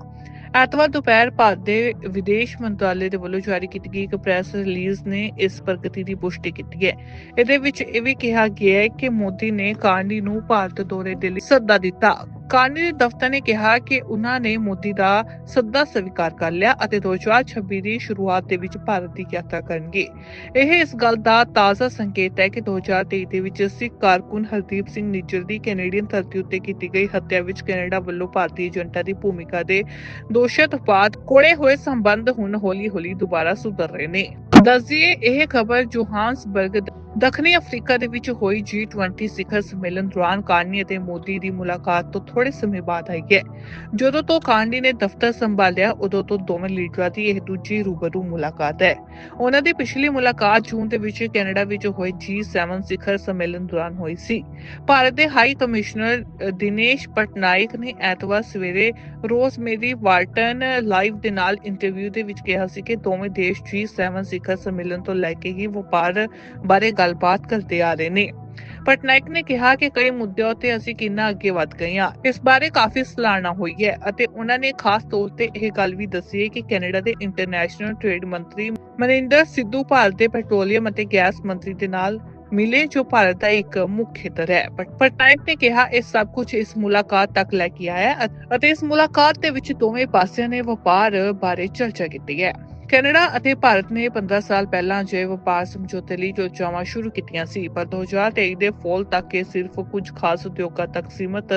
ਐਤਵਾਰ ਦੁਪਹਿਰ ਭਾਰਤ ਦੇ ਵਿਦੇਸ਼ ਮੰਤਰਾਲੇ ਦੇ ਵੱਲੋਂ ਜਾਰੀ ਕੀਤੀ ਗਈ ਇੱਕ ਪ੍ਰੈਸ ਰਿਲੀਜ਼ ਨੇ ਇਸ ਪ੍ਰਗਤੀ ਦੀ ਪੁਸ਼ਟੀ ਕੀਤੀ ਹੈ। ਇਹਦੇ ਵਿੱਚ ਇਹ ਵੀ ਕਿਹਾ ਗਿਆ ਹੈ ਕਿ ਮੋਦੀ ਨੇ ਕਾਂਡੀ ਨੂੰ ਭਾਰਤ ਦੌਰੇ ਦੇ ਲਈ ਸੱਦਾ ਦਿੱਤਾ। ਕਾਰਨੀ ਦੇ ਦਫ਼ਤਰ ਨੇ ਕਿਹਾ ਕਿ ਉਹਨਾਂ ਨੇ ਮੋਦੀ ਦਾ ਸੱਦਾ ਸਵੀਕਾਰ ਕਰ ਲਿਆ ਅਤੇ 2026 ਦੀ ਸ਼ੁਰੂਆਤ ਦੇ ਵਿੱਚ ਭਾਰਤ ਦੀ ਯਾਤਰਾ ਕਰਨਗੇ। ਇਹ ਇਸ ਗੱਲ ਦਾ ਤਾਜ਼ਾ ਸੰਕੇਤ ਹੈ ਕਿ 2023 ਦੇ ਵਿੱਚ ਸਿੱਖ ਕਾਰਕੁਨ ਹਰਦੀਪ ਸਿੰਘ ਨਿੱਜਰ ਦੀ ਕੈਨੇਡੀਅਨ ਧਰਤੀ ਉੱਤੇ ਕੀਤੀ ਗਈ ਹੱਤਿਆ ਵਿੱਚ ਕੈਨੇਡਾ ਵੱਲੋਂ ਭਾਰਤੀ ਏਜੰਟਾਂ ਦੀ ਭੂਮਿਕਾ ਦੇ ਦੋਸ਼ਾਂ ਤੋਂ ਬਾਅਦ ਕੋੜੇ ਹੋਏ ਸੰਬੰਧ ਹੁਣ ਹੌਲੀ-ਹੌਲੀ ਦੁਬਾਰਾ ਸੁਧਰ ਰਹੇ ਨੇ। ਦੱਸਦੀਏ ਇਹ ਖਬਰ ਜੋਹਾਨਸਬਰਗ ਦੱਖਣੀ ਅਫਰੀਕਾ ਦੇ ਵਿੱਚ ਹੋਈ G20 ਸਿਖਰ ਸੰਮੇਲਨ ਦੌਰਾਨ ਕਾਰਨੀ ਅਤੇ ਮੋਦੀ ਦੀ ਮੁਲਾਕਾਤ ਤੋਂ ਥੋੜੇ ਸਮੇਂ ਬਾਅਦ ਆਈ ਹੈ। ਜਦੋਂ ਤੋਂ ਕਾਰਨੀ ਨੇ ਦਫ਼ਤਰ ਸੰਭਾਲਿਆ, ਉਦੋਂ ਤੋਂ ਦੋਵੇਂ ਲੀਡਰਾਂ ਦੀ ਇਹ ਦੂਜੀ ਰੂਬਰੂ ਮੁਲਾਕਾਤ ਹੈ। ਉਹਨਾਂ ਦੀ ਪਿਛਲੀ ਮੁਲਾਕਾਤ ਜੂਨ ਦੇ ਵਿੱਚ ਕੈਨੇਡਾ ਵਿੱਚ ਹੋਏ G7 ਸਿਖਰ ਸੰਮੇਲਨ ਦੌਰਾਨ ਹੋਈ ਸੀ। ਭਾਰਤ ਦੇ ਹਾਈ ਕਮਿਸ਼ਨਰ ਦਿਨੇਸ਼ ਪਟਨਾਇਕ ਨੇ ਐਤਵਾਰ ਸਵੇਰੇ ਰੋਜ਼ਮੇਰੀ ਵਾਰਟਨ ਲਾਈਵ ਦੇ ਨਾਲ ਇੰਟਰਵਿਊ ਦੇ ਵਿੱਚ ਕਿਹਾ ਸੀ ਕਿ ਦੋਵੇਂ ਦੇਸ਼ G7 ਸਿਖਰ ਸੰਮੇਲਨ ਤੋਂ ਲੈ ਕੇ ਹੀ ਵਪਾਰ ਬਾਰੇ ਗੱਲਬਾਤ ਕਰਦੇ ਆ ਰਹੇ ਨੇ। ਪਟਨਾਇਕ ਨੇ ਕਿਹਾ ਕਿ ਕਈ ਮੁੱਦਿਆਂ ਉੱਤੇ ਅਸੀਂ ਕਿੰਨਾ ਅੱਗੇ ਵਧ ਗਏ ਹਾਂ। ਇਸ ਬਾਰੇ ਕਾਫੀ ਸਲਾਹਨਾ ਹੋਈ ਹੈ ਅਤੇ ਉਹਨਾਂ ਨੇ ਖਾਸ ਤੌਰ ਤੇ ਇਹ ਗੱਲ ਵੀ ਦੱਸੀ ਹੈ ਕਿ ਕੈਨੇਡਾ ਦੇ ਇੰਟਰਨੈਸ਼ਨਲ ਟ੍ਰੇਡ ਮੰਤਰੀ ਮਨਿੰਦਰ ਸਿੱਧੂ ਭਾਰਤ ਦੇ ਪੈਟਰੋਲੀਅਮ ਅਤੇ ਗੈਸ ਮੰਤਰੀ ਦੇ ਨਾਲ ਮਿਲੇ, ਜੋ ਭਾਰਤ ਦਾ ਇੱਕ ਮੁੱਖ ਖੇਤਰ ਹੈ। ਪਟਨਾਇਕ ਨੇ ਕਿਹਾ, ਇਹ ਸਭ ਕੁਝ ਇਸ ਮੁਲਾਕਾਤ ਤੱਕ ਲੈ ਕੇ ਆਇਆ ਅਤੇ ਇਸ ਮੁਲਾਕਾਤ ਦੇ ਵਿੱਚ ਦੋਵੇਂ ਪਾਸਿਆਂ ਨੇ ਵਪਾਰ ਬਾਰੇ ਚਰਚਾ ਕੀਤੀ ਹੈ। ਕੈਨੇਡਾ ਅਤੇ ਭਾਰਤ ਨੇ 15 ਸਾਲ ਪਹਿਲਾਂ ਜੇ ਵਪਾਰ ਸਮਝੌਤੇ ਲਈ ਚਰਚਾਵਾਂ ਸ਼ੁਰੂ ਕੀਤੀਆਂ ਸੀ, ਪਰ 2023 ਦੇ ਫੋਲ ਤੱਕ ਇਹ ਸਿਰਫ ਕੁਝ ਖਾਸ ਉਦਯੋਗਾਂ ਤੱਕ ਸੀਮਤ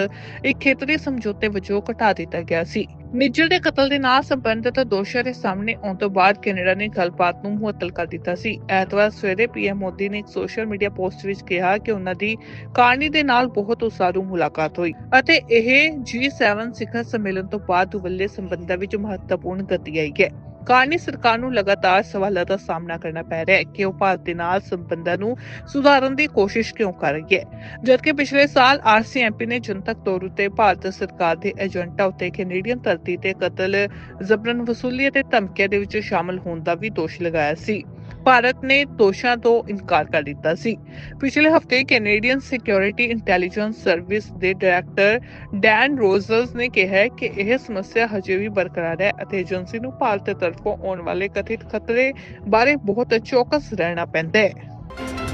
ਇੱਕ ਖੇਤਰੀ ਸਮਝੌਤੇ ਵਜੋਂ ਘਟਾ ਦਿੱਤਾ ਗਿਆ ਸੀ। ਨਿੱਜਰ ਦੇ ਕਤਲ ਦੇ ਨਾਲ ਸੰਬੰਧਿਤ ਦੋਸ਼ਾਂ ਦੇ ਸਾਹਮਣੇ ਆਉਣ ਤੋਂ ਬਾਅਦ ਕੈਨੇਡਾ ਨੇ ਗੱਲਬਾਤ ਨੂੰ ਮੁਅੱਤਲ ਕਰ ਦਿੱਤਾ ਸੀ। ਐਤਵਾਰ ਸਵੇਰੇ ਪੀਐਮ ਮੋਦੀ ਨੇ ਇੱਕ ਸੋਸ਼ਲ ਮੀਡੀਆ ਪੋਸਟ ਵਿੱਚ ਕਿਹਾ ਕਿ ਉਹਨਾਂ ਦੀ ਕਾਰਨੀ ਦੇ ਨਾਲ ਬਹੁਤ ਉਸਾਰੂ ਮੁਲਾਕਾਤ ਹੋਈ ਅਤੇ ਇਹ G7 ਸਿਖਰ ਸੰਮੇਲਨ ਤੋਂ ਬਾਅਦ ਦੁਵੱਲੇ ਸੰਬੰਧਾਂ ਵਿੱਚ ਮਹੱਤਵਪੂਰਨ ਗਤੀ ਆਈ ਹੈ। ਕਾਰਨੀ ਸਰਕਾਰ ਨੂੰ ਲਗਾਤਾਰ ਸਵਾਲਾਂ ਦਾ ਸਾਹਮਣਾ ਕਰਨਾ ਪੈ ਰਿਹਾ ਹੈ ਕਿ ਉਹ ਭਾਰਤ ਦੇ ਨਾਲ ਸੰਬੰਧਾਂ ਨੂੰ ਸੁਧਾਰਨ ਦੀ ਕੋਸ਼ਿਸ਼ ਕਿਉਂ ਕਰ ਰਹੀ ਹੈ? ਜਦਕਿ ਪਿਛਲੇ ਸਾਲ ਆਰਸੀਐਮਪੀ ਨੇ ਜਨਤਕ ਤੌਰ ਉਤੇ ਭਾਰਤ ਸਰਕਾਰ ਦੇ ਏਜੰਟਾਂ ਉੱਤੇ ਕੈਨੇਡੀਅਨ ਧਰਤੀ ਤੇ ਕਤਲ, ਜ਼ਬਰਨ ਵਸੂਲੀ ਅਤੇ ਧਮਕੀਆਂ ਦੇ ਵਿੱਚ ਸ਼ਾਮਲ ਹੋਣ ਦਾ ਵੀ ਦੋਸ਼ ਲਗਾਇਆ ਸੀ। ਭਾਰਤ ਨੇ ਦੋਸ਼ਾਂ ਤੋਂ ਇਨਕਾਰ ਕਰ ਦਿੱਤਾ ਸੀ। ਪਿਛਲੇ ਹਫ਼ਤੇ ਕੈਨੇਡੀਅਨ ਸਿਕਿਉਰਿਟੀ ਇੰਟੈਲੀਜੈਂਸ ਸਰਵਿਸ ਦੇ ਡਾਇਰੈਕਟਰ ਡੈਨ ਰੋਜ਼ਰਸ ਨੇ ਕਿਹਾ ਕਿ ਇਹ ਸਮੱਸਿਆ ਹਜੇ ਵੀ ਬਰਕਰਾਰ ਹੈ ਅਤੇ ਏਜੰਸੀ ਨੂੰ ਭਾਰਤ ਤਰਫੋਂ ਆਉਣ ਵਾਲੇ ਕਥਿਤ ਖਤਰੇ ਬਾਰੇ ਬਹੁਤ ਚੌਕਸ ਰਹਿਣਾ ਪੈਂਦਾ ਹੈ।